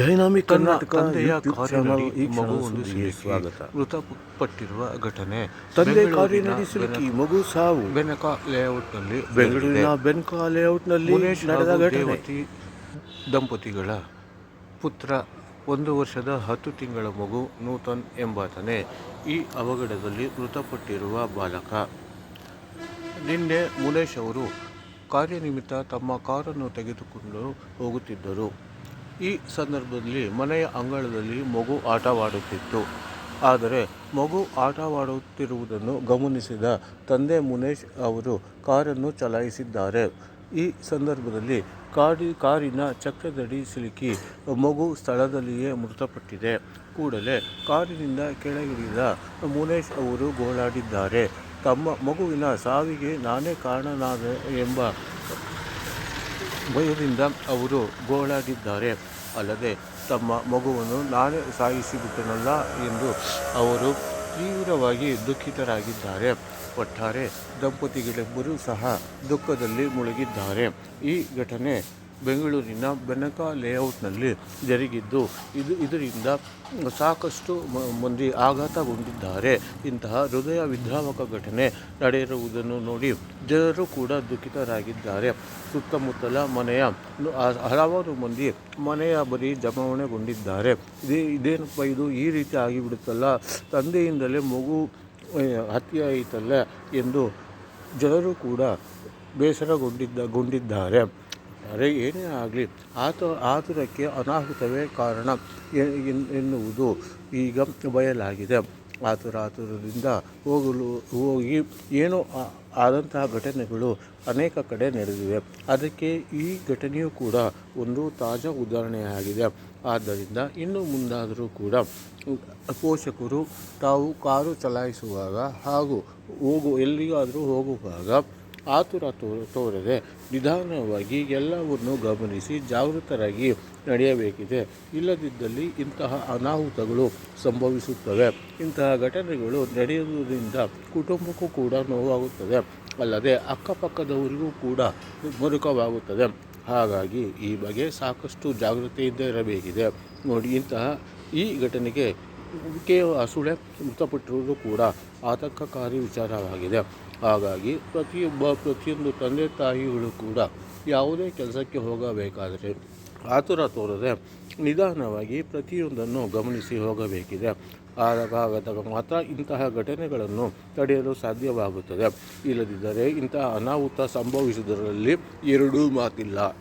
ತನ್ನ ಕರ್ನಾಟಕ ತಂದೆಯ ಈ ಸ್ವಾಗತ? ಮೃತಪಟ್ಟಿರುವ ಘಟನೆ ತಂದೆ ಕಾರ್ಯ ನಡೆಸಲಿಕ್ಕೆ ಸಿಲುಕಿ ಮಗು ಸಾವು. ಬೆನಕ ಲೇಔಟ್ನಲ್ಲಿ ಬೆಂಗಳೂರಿನ ಬೆನಕಾ ಲೇಔಟ್ನಲ್ಲಿ ನಲ್ಲಿ ನಡೆದ ಘಟನೆ. ದಂಪತಿಗಳ ಪುತ್ರ ಒಂದು ವರ್ಷದ ಹತ್ತು ತಿಂಗಳ ಮಗು ನೂತನ್ ಎಂಬಾತನೇ ಈ ಅವಘಡದಲ್ಲಿ ಮೃತಪಟ್ಟಿರುವ ಬಾಲಕ. ನಿನ್ನೆ ಮುನೇಶ್ ಅವರು ಕಾರ್ಯನಿಮಿತ್ತ ತಮ್ಮ ಕಾರನ್ನು ತೆಗೆದುಕೊಂಡು ಹೋಗುತ್ತಿದ್ದರು. ಈ ಸಂದರ್ಭದಲ್ಲಿ ಮನೆಯ ಅಂಗಳದಲ್ಲಿ ಮಗು ಆಟವಾಡುತ್ತಿತ್ತು. ಆದರೆ ಮಗು ಆಟವಾಡುತ್ತಿರುವುದನ್ನು ಗಮನಿಸಿದ ತಂದೆ ಮುನೇಶ್ ಅವರು ಕಾರನ್ನು ಚಲಾಯಿಸಿದ್ದಾರೆ. ಈ ಸಂದರ್ಭದಲ್ಲಿ ಕಾಡಿ ಕಾರಿನ ಚಕ್ರದಡಿ ಸಿಲುಕಿ ಮಗು ಸ್ಥಳದಲ್ಲಿಯೇ ಮೃತಪಟ್ಟಿದೆ. ಕೂಡಲೇ ಕಾರಿನಿಂದ ಕೆಳಗಿಳಿದ ಮುನೇಶ್ ಅವರು ಗೋಳಾಡಿದ್ದಾರೆ. ತಮ್ಮ ಮಗುವಿನ ಸಾವಿಗೆ ನಾನೇ ಕಾರಣನಾದೆ ಎಂಬ ಭಯದಿಂದ ಅವರು ಗೋಳಾಗಿದ್ದಾರೆ. ಅಲ್ಲದೆ ತಮ್ಮ ಮಗುವನ್ನು ನಾನೇ ಸಾಯಿಸಿಬಿಟ್ಟನಲ್ಲ ಎಂದು ಅವರು ತೀವ್ರವಾಗಿ ದುಃಖಿತರಾಗಿದ್ದಾರೆ. ಒಟ್ಟಾರೆ ದಂಪತಿಗಳಿಬ್ಬರೂ ಸಹ ದುಃಖದಲ್ಲಿ ಮುಳುಗಿದ್ದಾರೆ. ಈ ಘಟನೆ ಬೆಂಗಳೂರಿನ ಬೆನಕ ಲೇಔಟ್ನಲ್ಲಿ ಜರುಗಿದ್ದು ಇದು ಇದರಿಂದ ಸಾಕಷ್ಟು ಮಂದಿ ಆಘಾತಗೊಂಡಿದ್ದಾರೆ. ಇಂತಹ ಹೃದಯ ವಿದ್ರಾವಕ ಘಟನೆ ನಡೆಯಿರುವುದನ್ನು ನೋಡಿ ಜನರು ಕೂಡ ದುಃಖಿತರಾಗಿದ್ದಾರೆ. ಸುತ್ತಮುತ್ತಲ ಮನೆಯ ಹಲವಾರು ಮಂದಿ ಮನೆಯ ಬರೀ ಜಮಾವಣೆಗೊಂಡಿದ್ದಾರೆ. ಇದೇ, ಇದೇನಪ್ಪ ಇದು? ಈ ರೀತಿ ಆಗಿಬಿಡುತ್ತಲ್ಲ. ತಂದೆಯಿಂದಲೇ ಮಗು ಹತ್ಯೆ ಆಯಿತಲ್ಲ ಎಂದು ಜನರು ಕೂಡ ಬೇಸರಗೊಂಡಿದ್ದ, ಗೊಂಡಿದ್ದಾರೆ. ಅರೆ, ಏನೇ ಆಗಲಿ, ಆತ, ಆತುರಕ್ಕೆ ಅನಾಹುತವೇ ಕಾರಣ ಎನ್ನುವುದು ಈಗ ಬಯಲಾಗಿದೆ. ಆತುರ ಆತುರದಿಂದ ಹೋಗಲು, ಹೋಗಿ ಏನು ಆದಂತಹ ಘಟನೆಗಳು ಅನೇಕ ಕಡೆ ನಡೆದಿವೆ. ಅದಕ್ಕೆ ಈ ಘಟನೆಯೂ ಕೂಡ ಒಂದು ತಾಜಾ ಉದಾಹರಣೆಯಾಗಿದೆ. ಆದ್ದರಿಂದ ಇನ್ನು ಮುಂದಾದರೂ ಕೂಡ ಪೋಷಕರು ತಾವು ಕಾರು ಚಲಾಯಿಸುವಾಗ ಹಾಗೂ ಹೋಗು, ಎಲ್ಲಿಗಾದರೂ ಹೋಗುವಾಗ ಆತುರ ತೋ, ತೋರದೆ ನಿಧಾನವಾಗಿ ಎಲ್ಲವನ್ನು ಗಮನಿಸಿ ಜಾಗೃತರಾಗಿ ನಡೆಯಬೇಕಿದೆ. ಇಲ್ಲದಿದ್ದಲ್ಲಿ ಇಂತಹ ಅನಾಹುತಗಳು ಸಂಭವಿಸುತ್ತವೆ. ಇಂತಹ ಘಟನೆಗಳು ನಡೆಯುವುದರಿಂದ ಕುಟುಂಬಕ್ಕೂ ಕೂಡ ನೋವಾಗುತ್ತದೆ. ಅಲ್ಲದೆ ಅಕ್ಕಪಕ್ಕದವರಿಗೂ ಕೂಡ ಮುರುಕವಾಗುತ್ತದೆ. ಹಾಗಾಗಿ ಈ ಬಗ್ಗೆ ಸಾಕಷ್ಟು ಜಾಗೃತಿಯಿಂದ ಇರಬೇಕಿದೆ. ನೋಡಿ, ಇಂತಹ ಈ ಘಟನೆಗೆ ಕೇವಲ ಸುಳೆ ಮೃತಪಟ್ಟಿರುವುದು ಕೂಡ ಆತಂಕಕಾರಿ ವಿಚಾರವಾಗಿದೆ. ಹಾಗಾಗಿ ಪ್ರತಿಯೊಬ್ಬ, ಪ್ರತಿಯೊಂದು ತಂದೆ ತಾಯಿಗಳು ಕೂಡ ಯಾವುದೇ ಕೆಲಸಕ್ಕೆ ಹೋಗಬೇಕಾದರೆ ಆತುರ ತೋರದೆ ನಿಧಾನವಾಗಿ ಪ್ರತಿಯೊಂದನ್ನು ಗಮನಿಸಿ ಹೋಗಬೇಕಿದೆ. ಆದಾಗ ಮಾತ್ರ ಇಂತಹ ಘಟನೆಗಳನ್ನು ತಡೆಯಲು ಸಾಧ್ಯವಾಗುತ್ತದೆ. ಇಲ್ಲದಿದ್ದರೆ ಇಂತಹ ಅನಾಹುತ ಸಂಭವಿಸುವುದರಲ್ಲಿ ಎರಡೂ ಮಾತಿಲ್ಲ.